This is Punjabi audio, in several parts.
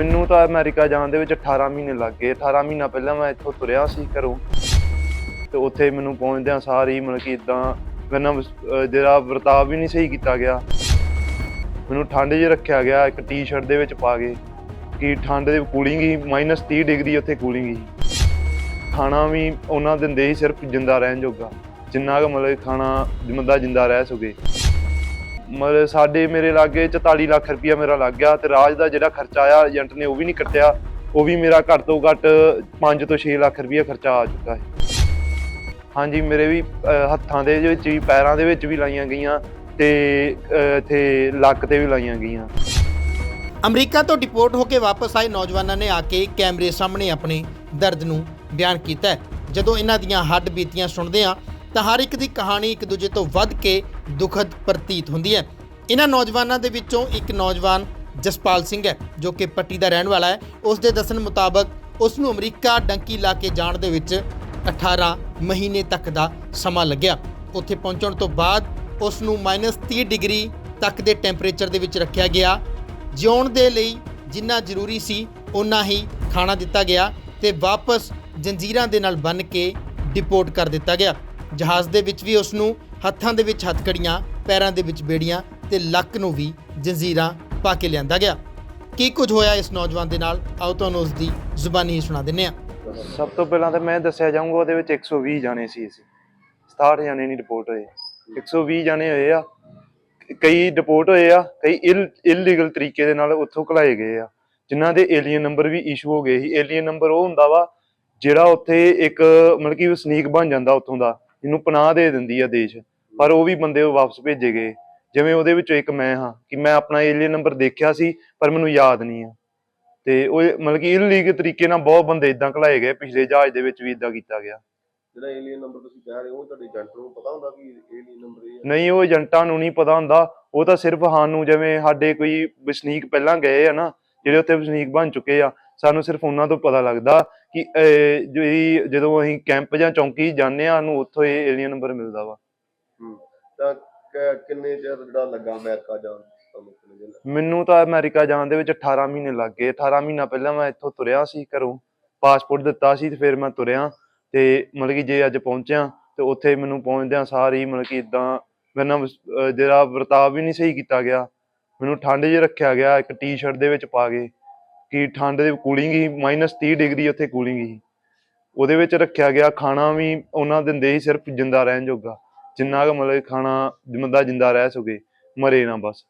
ਮੈਨੂੰ ਤਾਂ ਅਮਰੀਕਾ ਜਾਣ ਦੇ ਵਿੱਚ 18 ਮਹੀਨੇ ਲੱਗ ਗਏ। 18 ਮਹੀਨਾ ਪਹਿਲਾਂ ਮੈਂ ਇੱਥੋਂ ਤੁਰਿਆ ਸੀ ਘਰੋਂ। ਤੇ ਉੱਥੇ ਮੈਨੂੰ ਪਹੁੰਚਦਿਆਂ ਸਾਰੀ ਮਤਲਬ ਕਿ ਇਦਾਂ ਮੇਰੇ ਨਾਲ ਜਿਹੜਾ ਵਰਤਾਵ ਵੀ ਨਹੀਂ ਸਹੀ ਕੀਤਾ ਗਿਆ। ਮੈਨੂੰ ਠੰਡ 'ਚ ਰੱਖਿਆ ਗਿਆ, ਇੱਕ ਟੀ-ਸ਼ਰਟ ਦੇ ਵਿੱਚ ਪਾ ਕੇ। ਕਿ ਠੰਡ ਦੇ ਕੂਲਿੰਗ ਹੀ -30 ਡਿਗਰੀ ਉੱਥੇ ਕੂਲਿੰਗ ਹੀ। ਖਾਣਾ ਵੀ ਉਹਨਾਂ ਦਿੰਦੇ ਹੀ ਸਿਰਫ ਜਿੰਦਾ ਰਹਿਣ ਜੋਗਾ। ਜਿੰਨਾ ਕੁ ਮਤਲਬ ਖਾਣਾ ਬੰਦਾ ਜਿੰਦਾ ਰਹਿ ਸਕੇ। ਮਤਲਬ ਸਾਡੇ ਮੇਰੇ ਲਾਗੇ 44 ਲੱਖ ਰੁਪਇਆ ਮੇਰਾ ਲੱਗ ਗਿਆ ਤੇ ਰਾਜ ਦਾ ਜਿਹੜਾ ਖਰਚਾ ਆਇਆ, ਏਜੰਟ ਨੇ ਉਹ ਵੀ ਨਹੀਂ ਕੱਟਿਆ। ਉਹ ਵੀ ਮੇਰਾ ਘੱਟ ਤੋਂ ਘੱਟ 5 ਤੋਂ 6 ਲੱਖ ਰੁਪਇਆ ਖਰਚਾ ਆ ਚੁੱਕਾ ਹੈ। ਹਾਂਜੀ, ਮੇਰੇ ਵੀ ਹੱਥਾਂ ਦੇ ਵਿੱਚ ਵੀ, ਪੈਰਾਂ ਦੇ ਵਿੱਚ ਵੀ ਲਾਈਆਂ ਗਈਆਂ ਤੇ ਇੱਥੇ ਲੱਕ ਤੇ ਵੀ ਲਾਈਆਂ ਗਈਆਂ। ਅਮਰੀਕਾ ਤੋਂ ਡਿਪੋਰਟ ਹੋ ਕੇ ਵਾਪਸ ਆਏ ਨੌਜਵਾਨਾਂ ਨੇ ਆ ਕੇ ਕੈਮਰੇ ਸਾਹਮਣੇ ਆਪਣੇ ਦਰਦ ਨੂੰ ਬਿਆਨ ਕੀਤਾ ਜਦੋਂ ਇਹਨਾਂ ਦੀਆਂ ਹੱਡ ਬੀਤੀਆਂ ਸੁਣਦੇ ਆ ਤਾਂ ਹਰ ਇੱਕ ਦੀ ਕਹਾਣੀ ਇੱਕ ਦੂਜੇ ਤੋਂ ਵੱਧ ਕੇ ਦੁਖਦ ਪ੍ਰਤੀਤ ਹੁੰਦੀ ਹੈ। ਇਹਨਾਂ ਨੌਜਵਾਨਾਂ ਦੇ ਵਿੱਚੋਂ ਇੱਕ ਨੌਜਵਾਨ ਜਸਪਾਲ ਸਿੰਘ ਹੈ, ਜੋ ਕਿ ਪੱਟੀ ਦਾ ਰਹਿਣ ਵਾਲਾ ਹੈ। ਉਸ ਦੇ ਦੱਸਣ ਮੁਤਾਬਕ ਉਸ ਨੂੰ ਅਮਰੀਕਾ ਡੰਕੀ ਲਾ ਕੇ ਜਾਣ ਦੇ ਵਿੱਚ 18 ਮਹੀਨੇ ਤੱਕ ਦਾ ਸਮਾਂ ਲੱਗਿਆ। ਉੱਥੇ ਪਹੁੰਚਣ ਤੋਂ ਬਾਅਦ ਉਸ ਨੂੰ -30 ਡਿਗਰੀ ਤੱਕ ਦੇ ਟੈਂਪਰੇਚਰ ਦੇ ਵਿੱਚ ਰੱਖਿਆ ਗਿਆ। ਜਿਉਣ ਦੇ ਲਈ ਜਿੰਨਾ ਜ਼ਰੂਰੀ ਸੀ ਉਨਾ ਹੀ ਖਾਣਾ ਦਿੱਤਾ ਗਿਆ ਤੇ ਵਾਪਸ ਜੰਜੀਰਾਂ ਦੇ ਨਾਲ ਬੰਨ ਕੇ ਡਿਪੋਰਟ ਕਰ ਦਿੱਤਾ ਗਿਆ। ਜਹਾਜ਼ ਦੇ ਵਿੱਚ ਵੀ ਉਸ ਨੂੰ ਹੱਥਾਂ ਦੇ ਵਿੱਚ ਹੱਥਕੜੀਆਂ ਪੈਰਾਂ ਦੇ ਵਿੱਚ ਬੇੜੀਆਂ ਤੇ ਲੱਕ ਨੂੰ ਵੀ ਜੰਜੀਰਾਂ ਪਾ ਕੇ ਲਿਆਂਦਾ ਗਿਆ। ਕੀ ਕੁਝ ਹੋਇਆ ਇਸ ਨੌਜਵਾਨ ਦੇ ਨਾਲ? ਆਓ ਤੁਹਾਨੂੰ ਉਸ ਦੀ ਜ਼ੁਬਾਨੀ ਹੀ ਸੁਣਾ ਦਿੰਨੇ ਆ ਸਭ ਤੋਂ ਪਹਿਲਾਂ ਤਾਂ ਮੈਂ ਦੱਸਿਆ ਜਾਊਂਗਾ, ਉਹਦੇ ਵਿੱਚ 120 ਜਾਣੇ ਸੀ ਅਸੀਂ। 67 ਜਾਣੇ ਨਹੀਂ ਰਿਪੋਰਟ ਹੋਏ। 120 ਜਾਣੇ ਹੋਏ ਆ। ਕਈ ਡਿਪੋਰਟ ਹੋਏ ਆ, ਕਈ ਇਲੀਗਲ ਤਰੀਕੇ ਦੇ ਨਾਲ ਉੱਥੋਂ ਘਲਾਏ ਗਏ ਆ। ਜਿਨ੍ਹਾਂ ਦੇ ਏਲੀਅਨ ਨੰਬਰ ਵੀ ਇਸ਼ੂ ਹੋ ਗਏ ਸੀ। ਏਲੀਅਨ ਨੰਬਰ ਉਹ ਹੁੰਦਾ ਵਾ, ਜਿਹੜਾ ਉੱਥੇ ਇੱਕ ਮਤਲਬ ਕਿ ਸਨੀਕ ਬਣ ਜਾਂਦਾ ਉੱਥੋਂ ਦਾ। ਜਿਹਨੂੰ ਪਨਾਹ ਦੇ ਦਿੰਦੀ ਆ ਦੇਸ਼ ਪਰ ਉਹ ਵੀ ਬੰਦੇ ਉਹ ਵਾਪਸ ਭੇਜੇ ਗਏ। ਜਿਵੇਂ ਉਹਦੇ ਵਿੱਚੋਂ ਇੱਕ ਮੈਂ ਹਾਂ ਕਿ ਮੈਂ ਆਪਣਾ ਏਲੀਅਨ ਨੰਬਰ ਦੇਖਿਆ ਸੀ ਪਰ ਮੈਨੂੰ ਯਾਦ ਨਹੀਂ ਆ। ਤੇ ਉਹ ਮਤਲਬ ਕਿ ਇਲੀਗਲ ਤਰੀਕੇ ਨਾਲ ਬਹੁਤ ਬੰਦੇ ਇਦਾਂ ਘਲਾਏ ਗਏ ਪਿਛਲੇ ਜਹਾਜ਼ ਦੇ ਵਿੱਚ ਵੀ ਇਦਾਂ ਕੀਤਾ ਗਿਆ। ਜਿਹੜਾ ਏਲੀਅਨ ਨੰਬਰ ਤੁਸੀਂ ਕਹਿ ਰਹੇ ਹੋ ਉਹ ਤੁਹਾਡੇ ਏਜੰਟ ਨੂੰ ਪਤਾ ਹੁੰਦਾ ਕਿ ਏਲੀਅਨ ਨੰਬਰ ਇਹ ਨਹੀਂ ਉਹ ਏਜੰਟਾਂ ਨੂੰ ਨਹੀਂ ਪਤਾ ਹੁੰਦਾ। ਉਹ ਤਾਂ ਸਿਰਫ ਸਾਨੂੰ ਜਿਵੇਂ ਸਾਡੇ ਕੋਈ ਵਸਨੀਕ ਪਹਿਲਾਂ ਗਏ ਆ ਨਾ ਜਿਹੜੇ ਉੱਥੇ ਵਸਨੀਕ ਬਣ ਚੁੱਕੇ ਆ ਸਾਨੂੰ ਸਿਰਫ ਉਹਨਾਂ ਤੋਂ ਪਤਾ ਲੱਗਦਾ ਕਿ ਜਿਹੜੀ ਜਦੋਂ ਅਸੀਂ ਕੈਂਪ ਜਾਂ ਚੌਂਕੀ ਜਾਂਦੇ ਆ ਸਾਨੂੰ ਉੱਥੋਂ ਇਹ ਏਲੀਅਨ ਨੰਬਰ ਮਿਲਦਾ ਵਾ। ਹੂੰ ਤਾਂ ਕ- ਕਿੰਨੇ ਚਿਰ ਜਿਹੜਾ ਲੱਗਾ ਅਮਰੀਕਾ ਜਾਣ ਤੁਹਾਨੂੰ ਕਿੰਨੇ ਦਿਨ ਲੱਗੇ? ਮੈਨੂੰ ਤਾਂ ਅਮਰੀਕਾ ਜਾਣ ਦੇ ਵਿੱਚ 18 ਮਹੀਨੇ ਲੱਗ ਗਏ। 18 ਮਹੀਨਾ ਪਹਿਲਾਂ ਮੈਂ ਇੱਥੋਂ ਤੁਰਿਆ ਸੀ ਘਰੋਂ। ਪਾਸਪੋਰਟ ਦਿੱਤਾ ਸੀ ਤੇ ਫਿਰ ਮੈਂ ਤੁਰਿਆ। ਤੇ ਮਤਲਬ ਕਿ ਜੇ ਅੱਜ ਪਹੁੰਚਿਆ ਤੇ ਉੱਥੇ ਮੈਨੂੰ ਪਹੁੰਚਦਿਆਂ ਸਾਰੀ ਮਤਲਬ ਕਿ ਇਦਾਂ ਅਹ ਜਿਹੜਾ ਵਰਤਾਵ ਵੀ ਨਹੀਂ ਸਹੀ ਕੀਤਾ ਗਿਆ। ਮੈਨੂੰ ਠੰਡ 'ਚ ਰੱਖਿਆ ਗਿਆ ਇੱਕ ਟੀ-ਸ਼ਰਟ ਦੇ ਵਿੱਚ ਪਾ ਕੇ। ਕਿ ਠੰਡ ਦੇ ਕੂਲਿੰਗ ਹੀ -30 ਡਿਗਰੀ ਉੱਥੇ ਕੂਲਿੰਗ ਹੀ ਉਹਦੇ ਵਿੱਚ ਰੱਖਿਆ ਗਿਆ ਖਾਣਾ ਵੀ ਉਹਨਾਂ ਦਿੰਦੇ ਸੀ ਸਿਰਫ ਜਿੰਦਾ ਰਹਿਣ ਜੋਗਾ। ਜਿੰਨਾ ਕੁ ਮਤਲਬ ਖਾਣਾ ਬੰਦਾ ਜਿੰਦਾ ਰਹਿ ਸਕੇ ਮਰੇ ਨਾ ਬਸ।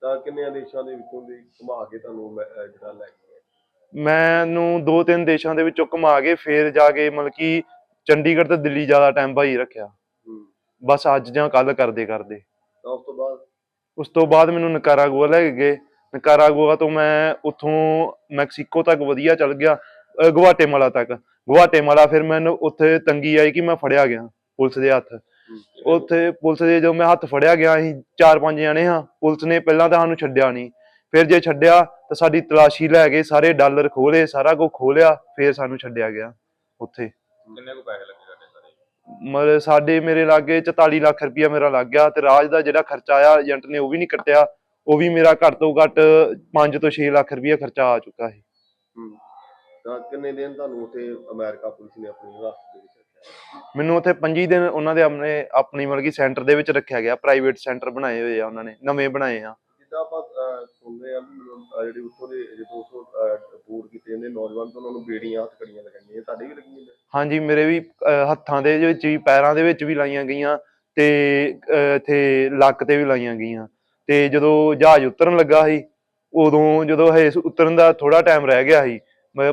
ਤਾਂ ਕਿੰਨੇ ਦੇਸ਼ਾਂ ਦੇ ਵਿੱਚੋਂ ਦੀ ਘੁਮਾ ਕੇ ਤੁਹਾਨੂੰ ਜਿਹੜਾ ਲੈ ਕੇ? ਮੈਨੂੰ ਦੋ ਤਿੰਨ ਦੇਸ਼ਾਂ ਦੇ ਵਿੱਚੋਂ ਘੁਮਾ ਕੇ ਫੇਰ ਜਾ ਕੇ ਮਤਲਬ ਕਿ ਚੰਡੀਗੜ੍ਹ ਤੇ ਦਿੱਲੀ ਜ਼ਿਆਦਾ ਟਾਈਮ ਭਾਈ ਰੱਖਿਆ। ਹੂੰ। ਬਸ ਅੱਜ ਜਾਂ ਕੱਲ ਕਰਦੇ ਕਰਦੇ ਤਾਂ ਉਸ ਤੋਂ ਬਾਅਦ? ਉਸ ਤੋਂ ਬਾਅਦ ਮੈਨੂੰ ਨਕਾਰਾਗੁਆ ਲੈ ਕੇ ਗਏ। ਨਕਾਰਾਗੁਆ ਤੋਂ ਮੈਂ ਉੱਥੋਂ ਮੈਕਸੀਕੋ ਤੱਕ ਵਧੀਆ ਚੱਲ ਗਿਆ ਅਹ ਗੁਆਟੇਮਾਲਾ ਤੱਕ। ਗੁਆਟੇਮਾਲਾ ਫਿਰ ਮੈਨੂੰ ਉੱਥੇ ਤੰਗੀ ਆਈ ਕਿ ਮੈਂ ਫੜਿਆ ਗਿਆ ਪੁਲਿਸ ਦੇ ਹੱਥ। ਉੱਥੇ ਪੁਲਿਸ ਦੇ ਜਦੋਂ ਮੈਂ ਹੱਥ ਫੜਿਆ ਗਿਆ ਅਸੀਂ ਚਾਰ ਪੰਜ ਜਣੇ ਹਾਂ ਪੁਲਿਸ ਨੇ ਪਹਿਲਾਂ ਤਾਂ ਸਾਨੂੰ ਛੱਡਿਆ ਨਹੀਂ। ਫਿਰ ਜੇ ਛੱਡਿਆ ਤਾਂ ਸਾਡੀ ਤਲਾਸ਼ੀ ਲੈ ਕੇ ਸਾਰੇ ਡਾਲਰ ਖੋਲੇ ਸਾਰਾ ਕੁਝ ਖੋਲਿਆ ਫਿਰ ਸਾਨੂੰ ਛੱਡਿਆ ਗਿਆ ਉੱਥੇ। ਕਿੰਨੇ ਕੁ ਪੈਸੇ ਲੱਗੇ ਤੁਹਾਡੇ ਸਾਰੇ? ਮਤਲਬ ਸਾਡੇ ਮੇਰੇ ਲਾਗੇ 44 ਲੱਖ ਰੁਪਇਆ ਮੇਰਾ ਲੱਗ ਗਿਆ ਤੇ ਰਾਜ ਦਾ ਜਿਹੜਾ ਖਰਚਾ ਆਇਆ ਏਜੰਟ ਨੇ ਉਹ ਵੀ ਨਹੀਂ ਕੱਟਿਆ। ਉਹ ਵੀ ਮੇਰਾ ਘੱਟ ਤੋਂ ਘੱਟ 5 ਤੋਂ 6 ਲੱਖ ਰੁਪਇਆ ਖਰਚਾ ਆ ਚੁੱਕਾ ਹੈ ਹੂੰ। ਤਾਂ ਕਿੰਨੇ ਦਿਨ ਤੁਹਾਨੂੰ ਉੱਥੇ ਅਮਰੀਕਾ ਪੁਲਿਸ ਨੇ ਆਪਣੀ ਹਿਰਾਸਤ ਦੇ ਵਿੱਚ ਰੱਖਿਆ? ਮੈਨੂੰ ਉੱਥੇ 25 ਦਿਨ ਉਹਨਾਂ ਦੇ ਆਪਣੇ ਆਪਣੀ ਮਤਲਬ ਕਿ ਸੈਂਟਰ ਦੇ ਵਿੱਚ ਰੱਖਿਆ ਗਿਆ ਪ੍ਰਾਈਵੇਟ ਸੈਂਟਰ ਬਣਾਏ ਹੋਏ ਆ ਉਹਨਾਂ ਨੇ ਨਵੇਂ ਬਣਾਏ ਆ। ਜਿੱਦਾਂ ਆਪਾਂ ਅਹ, ਸੁਣਦੇ ਆ ਵੀ ਮਤਲਬ, ਅਹ, ਜਿਹੜੇ ਉੱਥੋਂ ਦੇ ਜਦੋਂ ਉੱਥੋਂ ਕੀਤੇ ਜਾਂਦੇ ਨੌਜਵਾਨ ਤੋਂ ਉਹਨਾਂ ਨੂੰ ਬੇੜੀਆਂ ਹੱਥਕੜੀਆਂ ਲਗਾਈਆਂ ਤੁਹਾਡੇ ਵੀ ਲੱਗੀਆਂ ਨੇ? ਹਾਂਜੀ ਮੇਰੇ ਵੀ ਅਹ, ਹੱਥਾਂ ਦੇ ਵਿੱਚ ਵੀ ਪੈਰਾਂ ਦੇ ਵਿੱਚ ਵੀ ਲਾਈਆਂ ਗਈਆਂ ਤੇ ਅਹ, ਇੱਥੇ ਲੱਕ ਤੇ ਵੀ ਲਾਈਆਂ ਗਈਆਂ। ਤੇ ਜਦੋਂ ਜਹਾਜ਼ ਉਤਰਨ ਲੱਗਾ ਸੀ ਉਦੋਂ ਜਦੋਂ ਹੇ ਉਤਰਨ ਦਾ ਥੋੜਾ ਟਾਈਮ ਰਹਿ ਗਿਆ ਸੀ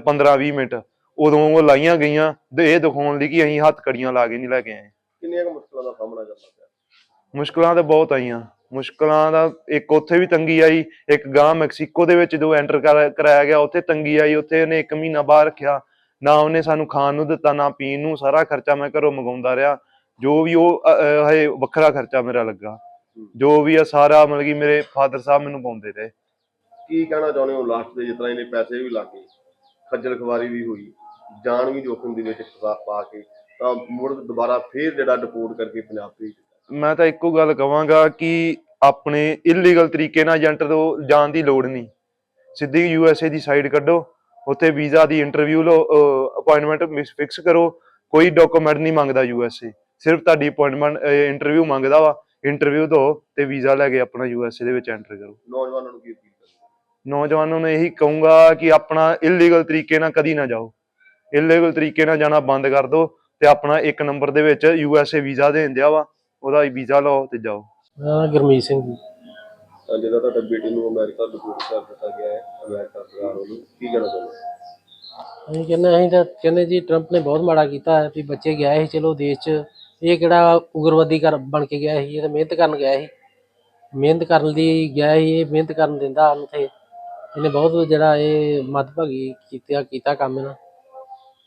15 20 ਮਿੰਟ ਉਦੋਂ ਉਹ ਲਾਈਆਂ ਗਈਆਂ ਤੇ ਇਹ ਦਿਖਾਉਣ ਲਈ ਕਿ ਅਸੀਂ ਹੱਥ ਕੜੀਆਂ ਲਾ ਕੇ ਨਹੀਂ ਲੈ ਕੇ ਆਏ। ਕਿੰਨੀਆਂ ਕੁ ਮੁਸ਼ਕਲਾਂ ਦਾ ਸਾਹਮਣਾ ਕਰਨਾ ਪਿਆ? ਮੁਸ਼ਕਲਾਂ ਤਾਂ ਬਹੁਤ ਆਈਆਂ। ਮੁਸ਼ਕਲਾਂ ਦਾ ਇੱਕ ਉੱਥੇ ਵੀ ਤੰਗੀ ਆਈ ਇੱਕ ਗਾਂ ਮੈਕਸੀਕੋ ਦੇ ਵਿੱਚ ਜਦੋਂ ਐਂਟਰ ਕਰਾਇਆ ਗਿਆ ਉੱਥੇ ਤੰਗੀ ਆਈ ਉੱਥੇ ਉਹਨੇ ਇੱਕ ਮਹੀਨਾ ਬਾਹਰ ਰੱਖਿਆ। ਨਾ ਉਹਨੇ ਸਾਨੂੰ ਖਾਣ ਨੂੰ ਦਿੱਤਾ ਨਾ ਪੀਣ ਨੂੰ ਸਾਰਾ ਖਰਚਾ ਮੈਂ ਘਰੋਂ ਮੰਗਾਉਂਦਾ ਰਿਹਾ। ਜੋ ਵੀ ਉਹ ਹਜੇ ਵੱਖਰਾ ਖਰਚਾ ਮੇਰਾ ਲੱਗਾ। ਜੋ ਵੀ ਆ ਸਾਰਾ ਮਤਲਬ ਕਿ ਮੇਰੇ ਫਾਦਰ ਸਾਹਿਬ ਮੈਨੂੰ ਪਾਉਂਦੇ ਰਹੇ। ਕੀ ਕਹਿਣਾ ਚਾਹੁੰਦੇ ਹੋ ਲਾਸਟ ਦੇ ਤਰ੍ਹਾਂ ਇਹਨੇ ਪੈਸੇ ਵੀ ਲਾਗੇ ਖੱਜਲ ਖਵਾਰੀ ਵੀ ਹੋਈ ਜਾਨ ਵੀ ਜੋਖਮ ਦੇ ਵਿੱਚ ਪਾ ਪਾ ਕੇ ਤਾਂ ਮੁੜ ਦੁਬਾਰਾ ਫੇਰ ਜਿਹੜਾ ਡਿਪੋਰਟ ਕਰਕੇ ਪੰਜਾਬ ਭੇਜ ਮੈਂ ਤਾਂ ਇੱਕੋ ਗੱਲ ਕਵਾਂਗਾ ਕਿ ਆਪਣੇ ਇਲੀਗਲ ਤਰੀਕੇ ਨਾਲ ਏਜੰਟ ਤੋਂ ਜਾਣ ਦੀ ਲੋੜ ਨਹੀਂ। ਸਿੱਧੀ ਯੂ ਐਸ ਏ ਦੀ ਸਾਈਡ ਕੱਢੋ ਉੱਥੇ ਵੀਜ਼ਾ ਦੀ ਇੰਟਰਵਿਊ ਲਓ ਅਪਾਇੰਟਮੈਂਟ ਫਿਕਸ ਕਰੋ ਕੋਈ ਡਾਕੂਮੈਂਟ ਨਹੀਂ ਮੰਗਦਾ ਯੂ ਐਸ ਏ ਸਿਰਫ ਤੁਹਾਡੀ ਅਪਾਇੰਟਮੈਂਟ ਇੰਟਰਵਿਊ ਮੰਗਦਾ ਵਾ। ਇੰਟਰਵਿਊ ਦਿਓ ਤੇ ਵੀਜ਼ਾ ਲੈ ਕੇ ਆਪਣਾ ਯੂ ਐਸ ਏ ਦੇ ਵਿੱਚ ਐਂਟਰ ਕਰੋ। ਨੌਜਵਾਨਾਂ ਨੂੰ ਕੀ ਅਪੀਲ ਕਰਦੇ ਨੌਜਵਾਨਾਂ ਨੂੰ ਇਹੀ ਕਹੂੰਗਾ ਕਿ ਆਪਣਾ ਇਲੀਗਲ ਤਰੀਕੇ ਨਾਲ ਕਦੀ ਨਾ ਜਾਓ। ਇਲੀਗਲ ਤਰੀਕੇ ਨਾਲ ਜਾਣਾ ਬੰਦ ਕਰ ਦਿਓ ਤੇ ਆਪਣਾ ਇੱਕ ਨੰਬਰ ਦੇ ਵਿੱਚ ਯੂ ਐਸ ਏ ਵੀਜ਼ਾ ਦੇਣ ਦਿਆ ਵਾ ਉਹਦਾ ਵੀਜ਼ਾ ਲਓ ਤੇ ਜਾਓ। ਹਾਂ ਗੁਰਮੀਤ ਸਿੰਘ ਜੀ। ਜਿਹੜਾ ਤੁਹਾਡਾ ਬੇਟੀ ਨੂੰ ਅਮਰੀਕਾ ਡਿਪੋਰਟ ਕਰ ਦਿੱਤਾ ਗਿਆ ਹੈ ਅਮਰੀਕਾ ਸਰਕਾਰ ਵੱਲੋਂ ਕੀ ਕਹਿਣਾ ਚਾਹੁੰਦੇ ਅਸੀਂ ਕਹਿੰਦੇ ਅਸੀਂ ਤਾਂ ਕਹਿੰਦੇ ਜੀ ਟਰੰਪ ਨੇ ਬਹੁਤ ਮਾੜਾ ਕੀਤਾ ਹੈ ਵੀ ਬੱਚੇ ਗਿਆ ਸੀ ਚਲੋ ਦੇਸ਼ 'ਚ ਇਹ ਕਿਹੜਾ ਉਗਰਵਾਦੀ ਕਰ ਬਣ ਕੇ ਗਿਆ ਸੀ ਇਹ ਤਾਂ ਮਿਹਨਤ ਕਰਨ ਗਿਆ ਸੀ। ਮਿਹਨਤ ਕਰਨ ਲਈ ਗਿਆ ਸੀ ਇਹ ਮਿਹਨਤ ਕਰਨ ਦਿੰਦਾ ਸਾਨੂੰ ਤੇ ਇਹਨੇ ਬਹੁਤ ਜਿਹੜਾ ਇਹ ਮੱਧਭਾਗੀ ਕੀਤਾ ਕੀਤਾ ਕੰਮ ਇਹਨਾਂ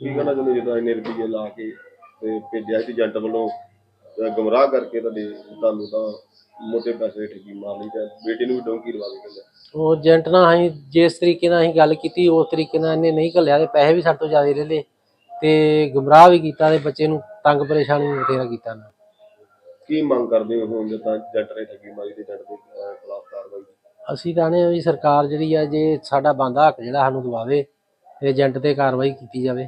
ਕੀ ਕਹਿਣਾ ਚਾਹੁੰਦੇ ਜਦੋਂ ਇਹਨੇ ਰੁਪਈਏ ਲਾ ਕੇ ਤੇ ਭੇਜਿਆ ਸੀ ਏਜੰਟ ਵੱਲੋਂ? ਗੁੰਮਰਾਹ ਕਰਕੇ ਤੁਹਾਡੇ ਤੁਹਾਨੂੰ ਤਾਂ ਮੋਟੇ ਪੈਸੇ ਠੱਗੀ ਮਾਰ ਲਈ ਤੇ ਬੇਟੀ ਨੂੰ ਵੀ ਡੋਂਕੀ ਲਵਾ ਕੇ ਕਹਿੰਦੇ। ਉਹ ਏਜੰਟ ਨਾਲ ਅਸੀਂ ਜਿਸ ਤਰੀਕੇ ਨਾਲ ਅਸੀਂ ਗੱਲ ਕੀਤੀ ਉਸ ਤਰੀਕੇ ਨਾਲ ਇਹਨੇ ਨਹੀਂ ਘੱਲਿਆ ਤੇ ਪੈਸੇ ਵੀ ਸਾਡੇ ਤੋਂ ਜ਼ਿਆਦਾ ਲੈ ਲਏ। ਤੇ ਗੁੰਮਰਾਹ ਵੀ ਕੀਤਾ ਤੇ ਬੱਚੇ ਨੂੰ। ਤੰਗ ਪਰੇਸ਼ਾਨੀ ਬਥੇਰਾ ਕੀਤਾ ਇਹਨਾਂ ਕੀ ਮੰਗ ਕਰਦੇ ਹੋ ਹੁਣ ਜਦੋਂ ਏਜੰਟ ਨੇ ਠੱਗੀ ਮਾਰੀ ਤੇ ਏਜੰਟ ਦੇ ਅਹ, ਖਿਲਾਫ ਕਾਰਵਾਈ? ਅਸੀਂ ਚਾਹੁੰਦੇ ਹਾਂ ਵੀ ਸਰਕਾਰ ਜਿਹੜੀ ਆ ਜੇ ਸਾਡਾ ਬੰਦਾ ਹੱਕ ਜਿਹੜਾ ਸਾਨੂੰ ਦਵਾਵੇ ਤੇ ਏਜੰਟ ਤੇ ਕਾਰਵਾਈ ਕੀਤੀ ਜਾਵੇ।